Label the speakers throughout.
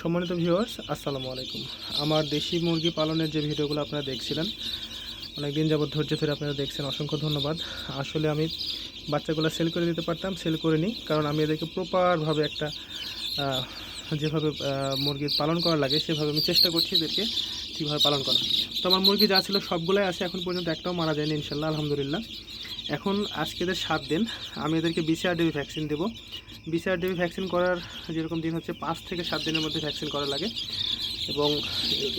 Speaker 1: সম্মানিত ভিউয়ার্স আসসালামু আলাইকুম। আমার দেশি মুরগি পালনের যে ভিডিওগুলো আপনারা দেখছিলেন অনেক দিন যাবত ধৈর্য ধরে আপনারা দেখছেন, অসংখ্য ধন্যবাদ। আসলে আমি বাচ্চাগুলো সেল করে দিতে পারতাম সেল করে নিই কারণ আমি এদেরকে প্রপারভাবে একটা যেভাবে মুরগির পালন করা লাগে, সেভাবে আমি চেষ্টা করছি এদেরকে ঠিকভাবে পালন করা। তো আমার মুরগি যা ছিল সবগুলোই আছে, এখন পর্যন্ত একটাও মারা যায়নি, ইনশাল্লাহ, আলহামদুলিল্লাহ। এখন আজকে এদের সাত দিন। আমি এদেরকে বিসিআরডিবি ভ্যাকসিন দেবো। বিসিআরডিবি ভ্যাকসিন করার যেরকম দিন হচ্ছে, পাঁচ থেকে সাত দিনের মধ্যে ভ্যাকসিন করা লাগে। এবং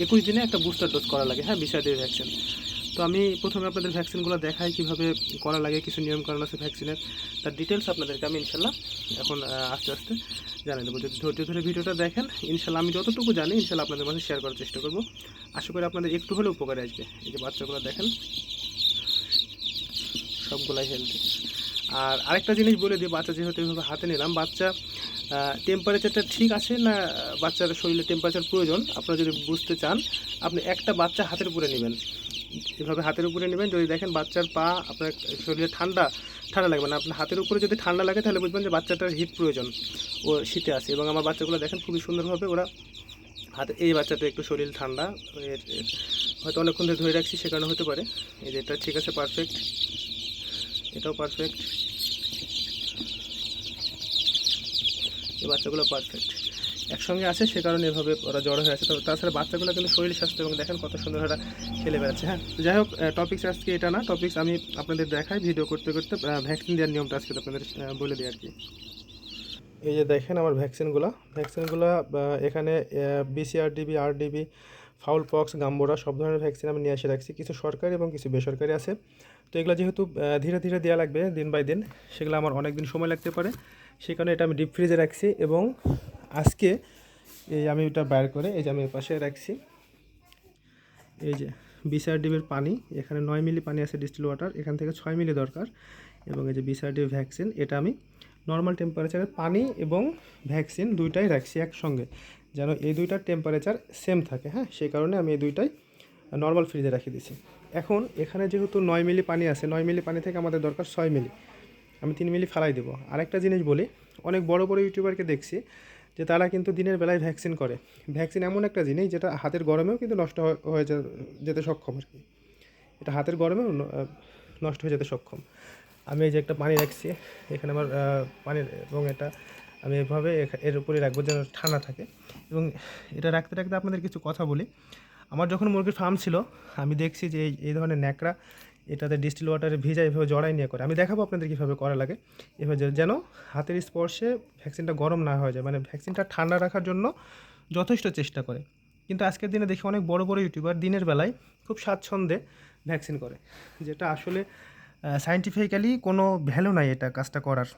Speaker 1: একুশ দিনে একটা বুস্টার ডোজ করা লাগে হ্যাঁ বিসিআরডিবি ভ্যাকসিন তো আমি প্রথমে আপনাদের ভ্যাকসিনগুলো দেখাই, কীভাবে করা লাগে, কিছু নিয়মকানুন আছে ভ্যাকসিনের তার ডিটেলস আপনাদেরকে আমি ইনশাল্লাহ এখন আস্তে আস্তে জানিয়ে দেবো। যদি ধৈর্য ধরে ভিডিওটা দেখেন ইনশাল্লাহ আমি যতটুকু জানি ইনশাল্লাহ আপনাদের মাঝে শেয়ার করার চেষ্টা করব। আশা করি আপনাদের একটু হলেও উপকারে আসবে। এই যে বাচ্চাগুলো দেখেন সবগুলাই হেলদি আর আরেকটা জিনিস বলে দিই, বাচ্চা যেহেতু এইভাবে হাতে নিলাম, বাচ্চা টেম্পারেচারটা ঠিক আছে না, বাচ্চার শরীরে টেম্পারেচার প্রয়োজন? আপনারা যদি বুঝতে চান, আপনি একটা বাচ্চা হাতের উপরে নেবেন। এভাবে হাতের উপরে নেবেন, যদি দেখেন বাচ্চার পা আপনার শরীরে ঠান্ডা ঠান্ডা লাগবে না। আপনার হাতের উপরে যদি ঠান্ডা লাগে, তাহলে বুঝবেন যে বাচ্চাটার হিট প্রয়োজন ও শীতে আছে। এবং আমার বাচ্চাগুলো দেখেন খুবই সুন্দরভাবে ওরা হাতে, এই বাচ্চাটা একটু শরীর ঠান্ডা হয়তো অনেকক্ষণ ধরে ধরে রাখছি, সে কারণে হতে পারে। এই যে এটা ঠিক আছে পারফেক্ট এটাও পারফেক্ট এই বাচ্চাগুলো পারফেক্ট একসঙ্গে আছে সে কারণে এভাবে ওরা জড়ো হয়ে আছে। তবে তাছাড়া বাচ্চাগুলো কিন্তু শরীর স্বাস্থ্য এবং দেখেন কত সুন্দর ওরা খেলে বেড়াচ্ছে হ্যাঁ? যাই হোক টপিক্স আজকে এটা না টপিক্স আমি আপনাদের দেখাই ভিডিও করতে করতে ভ্যাকসিন দেওয়ার নিয়মটা আজকে আপনাদের বলে দিই আর কি। এই যে দেখেন আমার ভ্যাকসিনগুলো ভ্যাকসিনগুলো এখানে BCRDV RDV fowl pox, gumboro সব ধরনের ভ্যাকসিন আমি নিয়ে এসে রাখছি। কিছু সরকারি এবং কিছু বেসরকারি আছে। তো এগুলো যেহেতু ধীরে ধীরে দেওয়া লাগবে দিন বাই দিন, সেগুলো আমার অনেক দিন সময় লাগতে পারে। সেই কারণে এটা আমি ডিপ ফ্রিজে রাখছি এবং আজকে এই আমি এটা বাইর করে, এই যে আমি পাশে রাখছি। এই যে বিসিআরডিবির পানি, এখানে নয় মিলি পানি আছে ডিস্টিল ওয়াটার এখান থেকে ছয় মিলি দরকার। এবং এই যে বিসিআরডিবি ভ্যাকসিন এটা আমি নর্মাল টেম্পারেচারে পানি এবং ভ্যাকসিন দুইটাই রাখছি একসঙ্গে। যেন এই দুইটার টেম্পারেচার সেম থাকে হ্যাঁ? সেই কারণে আমি এই দুইটাই নর্মাল ফ্রিজে রেখে দিছি। এখন এখানে যেহেতু নয় মিলি পানি আছে, নয় মিলি পানি থেকে আমাদের দরকার ছয় মিলি। আমি তিন মিলি ফালাই দেবো। আরেকটা জিনিস বলি, অনেক বড় বড় ইউটিউবারকে দেখছি যে তারা কিন্তু দিনের বেলায় ভ্যাকসিন করে। ভ্যাকসিন এমন একটা জিনিস যেটা হাতের গরমেও কিন্তু নষ্ট হয়ে- যেতে সক্ষম আর কি। এটা হাতের গরমেও নষ্ট হয়ে যেতে সক্ষম। আমি এই যে একটা পানি রাখছি, এখানে আমার পানির এবং এটা আমি এভাবে এর উপরে রাখব যেন ঠান্ডা থাকে। এবং এটা রাখতে রাখতে আপনাদের কিছু কথা বলি। আমার যখন মুরগির ফার্ম ছিল, আমি দেখছি যে এই ধরনের ন্যাকড়া এটাতে ডিস্টিল ওয়াটারে ভিজা এভাবে জড়াই নিয়ে করে। আমি দেখাবো আপনাদের কীভাবে করা লাগে। এভাবে যেন হাতের স্পর্শে ভ্যাকসিনটা গরম না হয়ে যায়। মানে ভ্যাকসিনটা ঠান্ডা রাখার জন্য যথেষ্ট চেষ্টা করে। কিন্তু আজকের দিনে দেখি অনেক বড় বড় ইউটিউবার দিনের বেলায় খুব স্বাচ্ছন্দ্যে ভ্যাকসিন করে। যেটা আসলে সায়েন্টিফিক্যালি কোনো ভ্যালু নাই এটা কাজটা করার।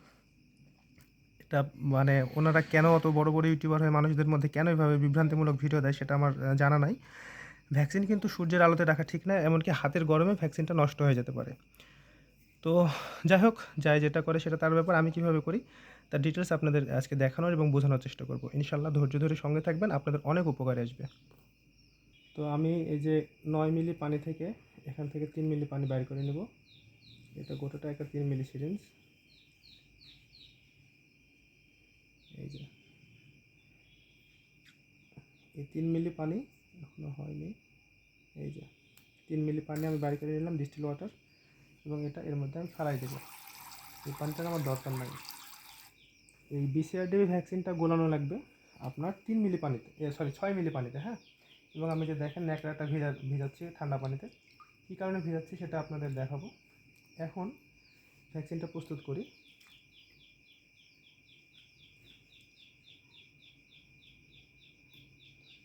Speaker 1: এটা মানে ওনারা কেন অত বড় বড় ইউটিউবার হয়ে মানুষদের মধ্যে কেন এভাবে বিভ্রান্তিমূলক ভিডিও দেয় সেটা আমার জানা নাই। ভ্যাকসিন কিন্তু সূর্যের আলোতে রাখা ঠিক না, এমনকি হাতের গরমে ভ্যাকসিনটা নষ্ট হয়ে যেতে পারে। তো যাই হোক, যাই যেটা করে সেটা তার ব্যাপার, আমি কীভাবে করি তার ডিটেলস আপনাদের আজকে দেখানোর এবং বোঝানোর চেষ্টা করব। ইনশাল্লাহ ধৈর্য ধরে সঙ্গে থাকবেন, আপনাদের অনেক উপকারে আসবে। তো আমি এই যে নয় মিলি পানি থেকে, এখান থেকে তিন মিলি পানি বাইর করে নেব। এটা গোটাটা একটা তিন মিলি সিরিঞ্জ। এই যে। এই তিন মিলি পানি এখনও হয়নি। এই যে, তিন মিলি পানি আমি বাইর করে নিলাম ডিস্টিল ওয়াটার এবং এটা এর মধ্যে আমি ফালাই দেবো। এই পানিটা আমার দরকার নাই। এই বিসিআরডিবি ভ্যাকসিনটা গোলানো লাগবে আপনার তিন মিলি পানিতে সরি ছয় মিলি পানিতে হ্যাঁ? এবং আমি যে দেখেন ন্যাকড়াটা ভিজা, ভিজাচ্ছি ঠান্ডা পানিতে, কী কারণে ভিজাচ্ছি সেটা আপনাদের দেখাবো। এখন ভ্যাকসিনটা প্রস্তুত করি।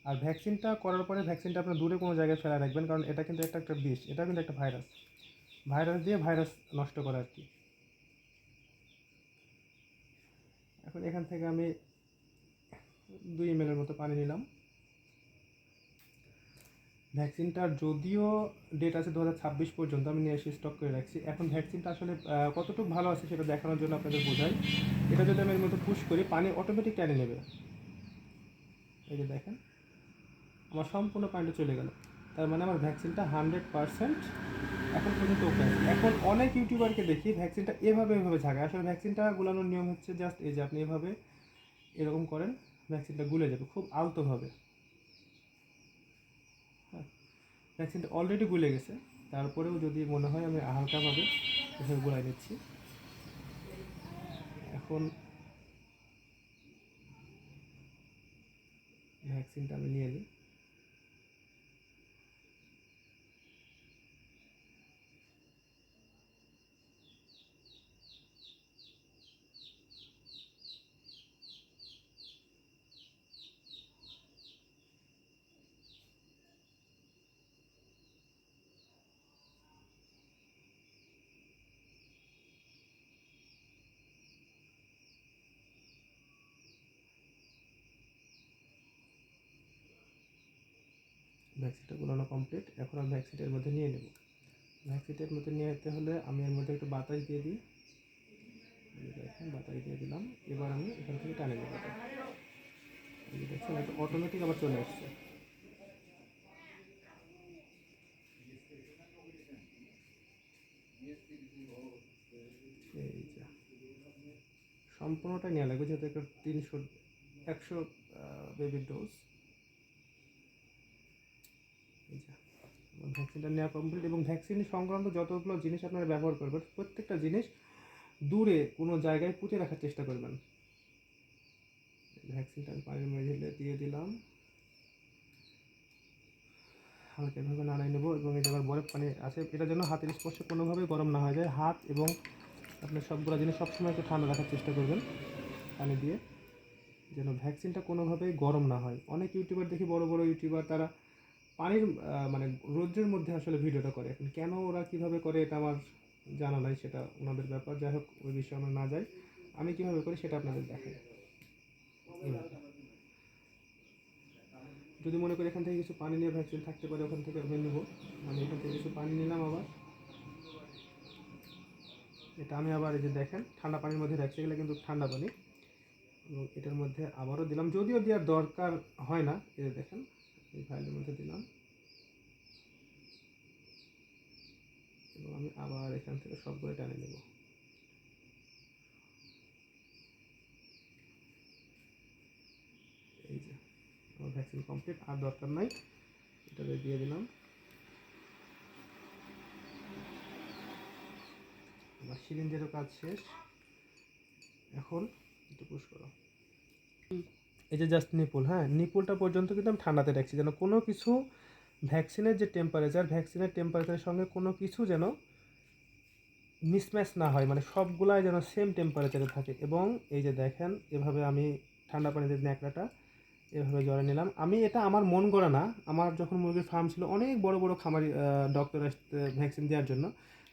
Speaker 1: আর ভ্যাকসিনটা করার পরে ভ্যাকসিনটা আপনার দূরে কোনো জায়গায় ফেলা রাখবেন, কারণ এটা কিন্তু একটা একটা বিষ, এটা কিন্তু একটা ভাইরাস ভাইরাস দিয়ে ভাইরাস নষ্ট করে আর কি। এখন এখান থেকে আমি দুই এম মতো পানি নিলাম। ভ্যাকসিনটার যদিও ডেট আছে দু পর্যন্ত, আমি নিয়ে এসে স্টক করে রাখছি। এখন ভ্যাকসিনটা আসলে কতটুকু ভালো আছে সেটা দেখানোর জন্য আপনাদের বোঝাই। এটা যদি আমি এর মধ্যে পুশ করি, পানি অটোমেটিক টেনে নেবে। এই যে দেখেন। আমার সম্পূর্ণ পানিটা চলে গেল। তার মানে আমার ভ্যাকসিনটা হান্ড্রেড পারসেন্ট এখন পর্যন্ত ওকে এখন অনেক ইউটিউবারকে দেখি ভ্যাকসিনটা এভাবে এভাবে ঝাঁকায়। আসলে ভ্যাকসিনটা গুলানোর নিয়ম হচ্ছে জাস্ট এই যে আপনি এভাবে এরকম করেন ভ্যাকসিনটা গুলে যাবে, খুব আলতোভাবে। হ্যাঁ ভ্যাকসিনটা অলরেডি গুলে গেছে। তারপরেও যদি মনে হয় আমি হালকাভাবে এভাবে গুলাই নিচ্ছি। এখন ভ্যাকসিনটা আমি নিয়ে নিই। ভ্যাকসিনটা গুলানো কমপ্লিট এখন আমি ভ্যাকসিনের মধ্যে নিয়ে নেব। ভ্যাকসিনের মধ্যে নিয়ে যেতে হলে আমি এর মধ্যে একটু বাতাস দিয়ে দিই। দেখেন, বাতাস দিয়ে দিলাম। এবার আমি এখান থেকে টানে নেব। দেখছেন অটোমেটিক আবার চলে আসছে। সম্পূর্ণটা নেওয়া লাগবে, যেহেতু একটা তিনশো, একশো বেবির ডোজ এই যে আমার ভ্যাকসিনটা নেওয়া কমপ্লিট এবং ভ্যাকসিন সংক্রান্ত যতগুলো জিনিস আপনারা ব্যবহার করবেন, প্রত্যেকটা জিনিস দূরে কোনো জায়গায় পুঁতে রাখার চেষ্টা করবেন। ভ্যাকসিনটা পানির ঢেলে দিয়ে দিলাম। হালকা এভাবে নাড়াই নেব এবং এটা আবার বরফ পানি আছে, এটা যেন হাতের স্পর্শে কোনোভাবেই গরম না হয়ে যায়। হাত এবং আপনার সবগুলো জিনিস সবসময় একটু ঠান্ডা রাখার চেষ্টা করবেন পানি দিয়ে, যেন ভ্যাকসিনটা কোনোভাবেই গরম না হয়। অনেক ইউটিউবার দেখি, বড় বড় ইউটিউবার, তারা পানির মানে রৌদ্রের মধ্যে আসলে ভিডিওটা করে। এখন কেন ওরা কীভাবে করে এটা আমার জানা নাই, সেটা ওনাদের ব্যাপার। যাই হোক, ওই বিষয়ে আমরা না যাই। আমি কীভাবে করি সেটা আপনাদের দেখাই। যদি মনে করি এখান থেকে কিছু পানি নিয়ে ভ্যাকসিন থাকতে পারে, ওখান থেকে আমি নেব। আমি এখান থেকে কিছু পানি নিলাম আবার। এটা আমি আবার এই যে দেখেন, ঠান্ডা পানির মধ্যে রাখছি এগুলো কিন্তু ঠান্ডা পানি। এবং এটার মধ্যে আবারও দিলাম। যদিও দেওয়ার দরকার হয় না, এই দেখেন। এই ফাইলের মধ্যে দিলাম। এবং আমি আবার এখান থেকে সবগুলো টানে নেব। এই যে, আমার ভ্যাকসিন কমপ্লিট আর দরকার নাই এটা দিয়ে দিলাম। আমার সিরিঞ্জেরও কাজ শেষ। এখন একটু পুশ করো। এই যে জাস্ট নিপুল হ্যাঁ? নিপুলটা পর্যন্ত কিন্তু আমি ঠান্ডাতে রাখছি যেন কোনো কিছু ভ্যাকসিনের যে টেম্পারেচার ভ্যাকসিনের টেম্পারেচারের সঙ্গে কোনো কিছু যেন মিসম্যাচ না হয় মানে সবগুলাই যেন সেম টেম্পারেচারে থাকে। এবং এই যে দেখেন, এভাবে আমি ঠান্ডা পানিতে ন্যাকড়াটা এভাবে জড়ে নিলাম। আমি এটা আমার মন করা না। আমার যখন মুরগির ফার্ম ছিল, অনেক বড় বড় খামারি ডক্টর আসতে ভ্যাকসিন দেওয়ার জন্য।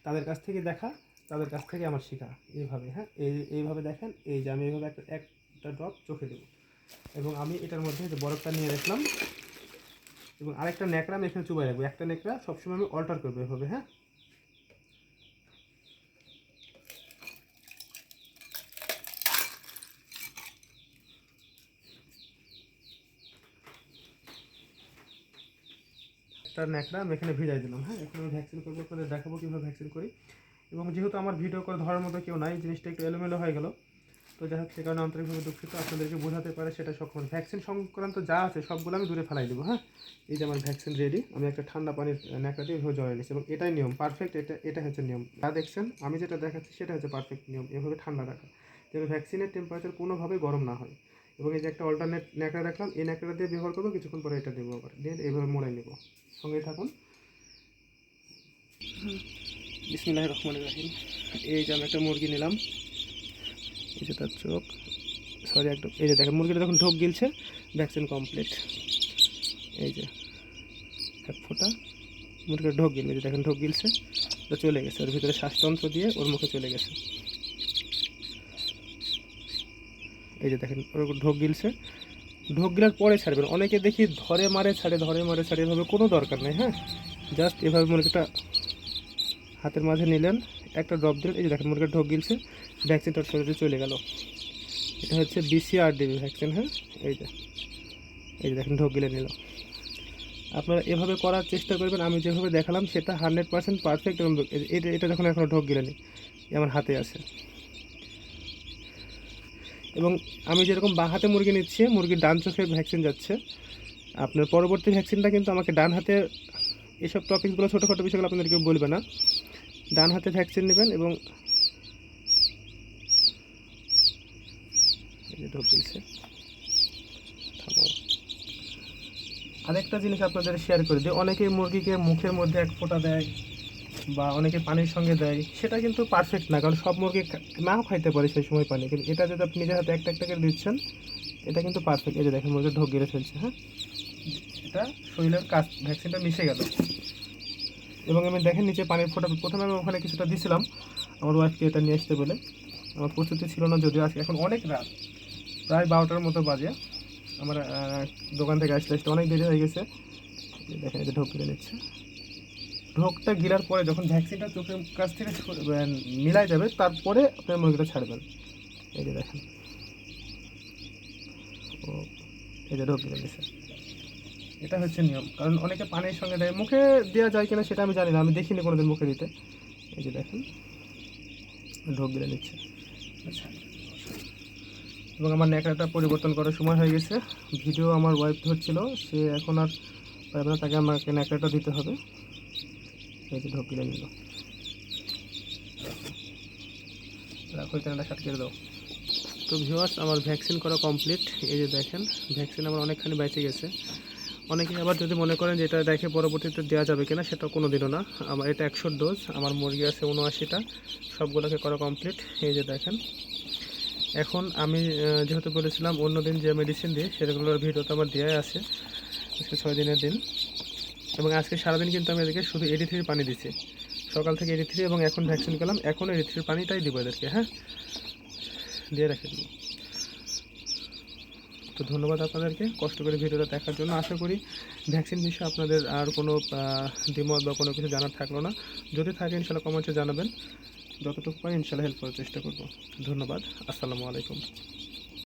Speaker 1: তাদের কাছ থেকে দেখা, তাদের কাছ থেকে আমার শেখা। এইভাবে হ্যাঁ? এই, এইভাবে দেখেন, এই যে আমি এইভাবে একটা একটা ড্রপ চোখে দেবো। এবং আমি এটার মধ্যে যে বরফটা নিয়ে রাখলাম, এবং আরেকটা ন্যাকড়া আমি এখানে চুবাই রাখব। একটা ন্যাকড়া সবসময় আমি অল্টার করব এভাবে হ্যাঁ? একটা ন্যাকড়া আমি এখানে ভিজাই দিলাম হ্যাঁ? এখন আমি ভ্যাকসিন করব করে দেখাবো কীভাবে ভ্যাকসিন করি। এবং যেহেতু আমার ভিডিও করে ধরার মতো কেউ নাই, জিনিসটা একটু এলোমেলো হয়ে গেল হোক, সে কারণে আন্তরিকভাবে দুঃখিত। আপনাদেরকে বোঝাতে পারে সেটা সক্ষম ভ্যাকসিন সংক্রান্ত যা আছে, সবগুলো আমি দূরে ফেলাই দেবো হ্যাঁ? এই যে আমার ভ্যাকসিন রেডি আমি একটা ঠান্ডা পানির ন্যাকড়া দিয়ে এভাবে জড়িয়ে নিচ্ছি এবং এটাই নিয়ম পারফেক্ট এটা এটা হচ্ছে নিয়ম। যা দেখছেন, আমি যেটা দেখাচ্ছি সেটা হচ্ছে পারফেক্ট নিয়ম, এভাবে ঠান্ডা রাখা। যেন ভ্যাকসিনের টেম্পারেচার কোনোভাবেই গরম না হয়। এবং এই যে একটা অল্টারনেট ন্যাকড়া রাখলাম এই ন্যাকড়া দিয়ে ব্যবহার করব, কিছুক্ষণ পরে এটা দেবো আবার। দিয়ে এইভাবে মোড়াই নেব। সঙ্গেই থাকুন। বিসমিল্লাহ রহমান রাহিম। এই যে আমি একটা মুরগি নিলাম। এই যে তার চোখ। সরি একদম, এই যে দেখেন, মুরগিটা যখন ঢোক গিলছে ভ্যাকসিন কমপ্লিট এই যে, এক ফোঁটা, মুরগিটা ঢোক গিল এই যে দেখেন, ঢোক গিলছে। ওটা চলে গেছে, ওর ভিতরে শ্বাসতন্ত্র দিয়ে ওর মুখে চলে গেছে। এই যে দেখেন, ওর ঢোক গিলছে। ঢোক গিলার পরে ছাড়বেন। অনেকে দেখি ধরে মারে, ছাড়ে, ধরে মারে, ছাড়ে, এভাবে কোনো দরকার নেই হ্যাঁ? জাস্ট এভাবে মুরগিটা হাতের মাঝে নিলেন, একটা ড্রপ দিলেন। এই যে দেখেন মুরগির ঢোক গিলছে। ভ্যাকসিনটা ওর শরীরে চলে গেল। এটা হচ্ছে বিসিআরডিবি ভ্যাকসিন হ্যাঁ? এই যে এই যে দেখেন, ঢোক গিলে নিল। আপনারা এভাবে করার চেষ্টা করবেন, আমি যেভাবে দেখালাম সেটা হান্ড্রেড পার্সেন্ট পারফেক্ট এবং এটা এটা যখন এখনও ঢোক গিলেনি আমার হাতে আছে। এবং আমি যেরকম বাঁ হাতে মুরগি নিচ্ছি, মুরগির ডান চোখে ভ্যাকসিন যাচ্ছে। আপনার পরবর্তী ভ্যাকসিনটা কিন্তু আমাকে ডান হাতে এসব টপিকগুলো ছোটোখাটো বিষয়গুলো আপনাদেরকে বলবে না। ডান হাতে ভ্যাকসিন নেবেন এবং যে ঢোক আরেকটা জিনিস আপনাদের শেয়ার করে দিই। অনেকে মুরগিকে মুখের মধ্যে এক ফোঁটা দেয় বা অনেকে পানির সঙ্গে দেয়। সেটা কিন্তু পারফেক্ট না কারণ সব মুরগি নাও খাইতে পারে সেই সময় পানি। কিন্তু এটা যদি আপনি নিজের হাতে একটা একটা করে দিচ্ছেন এটা কিন্তু পারফেক্ট এই যে দেখেন মুরগি ঢোক গিরে ফেলছে হ্যাঁ? এটা শরীরের কাজ ভ্যাকসিনটা মিশে গেল। এবং আমি দেখেন নিচে পানির ফোঁটা প্রথমে আমি ওখানে কিছুটা দিছিলাম। আমার ওয়াইফকে এটা নিয়ে আসতে বলে। আমার প্রস্তুতি ছিল না যদিও আজকে এখন অনেক রাত। প্রায় বারোটার মতো বাজে। আমার দোকান থেকে আসতে আসতে অনেক দেরি হয়ে গেছে। দেখেন, এই যে ঢোক গিরে নিচ্ছে। ঢোকটা গিরার পরে যখন ভ্যাকসিনটা চোখের কাছ থেকে মিলাই যাবে, তারপরে আপনার মুরগিটা ছাড়বেন। এই যে দেখেন। ও, এই যে ঢোক গিরে নিচ্ছে। এটা হচ্ছে নিয়ম। কারণ অনেকে পানির সঙ্গে দেয়। মুখে দেওয়া যায় কিনা সেটা আমি জানি না। আমি দেখিনি কোনোদিন মুখে দিতে। এই যে দেখেন। ঢোক গিরে নিচ্ছে। আচ্ছা। এবং আমার ন্যাকড়াটা পরিবর্তন করার সময় হয়ে গেছে। ভিডিও আমার ওয়াইফ ধরছিল, সে এখন আর পারবে না, তাকে আমাকে ন্যাকড়াটা দিতে হবে। এই যে ঢোক গিরে নিল। দাও। তো ভিউয়ার্স আমার ভ্যাকসিন করা কমপ্লিট এই যে দেখেন ভ্যাকসিন আমার অনেকখানি বেঁচে গেছে। অনেকে আবার যদি মনে করেন যে এটা দেখে পরবর্তীতে দেওয়া যাবে কিনা, সেটা কোনো দিনও না। আমার, এটা একশো ডোজ আমার মুরগি আছে উনআশিটা। সবগুলোকে করা কমপ্লিট এই যে দেখেন। এখন আমি যেহেতু বলেছিলাম অন্য দিন যে মেডিসিন দিই, সেগুলোর ভিডিও তো আমার দেওয়াই আছে, আজকে ছয় দিনের দিন। এবং আজকে সারাদিন কিন্তু আমি এদেরকে শুধু এডি থ্রির পানি দিচ্ছি। সকাল থেকে এডি থ্রি এবং এখন ভ্যাকসিন পেলাম এখন এডি থ্রির পানিটাই দিব এদেরকে হ্যাঁ? দিয়ে রেখে দেবো তো ধন্যবাদ আপনাদেরকে কষ্ট করে ভিডিওটা দেখার জন্য। আশা করি ভ্যাকসিন বিষয়ে আপনাদের আর কোনো দ্বিমত বা কোনো কিছু জানার থাকল না। যদি থাকে, ইনশাল্লাহ কমেন্টে জানাবেন। যতটুকু পারি ইনশাল্লাহ হেল্প করার চেষ্টা করব। ধন্যবাদ আসসালামু আলাইকুম।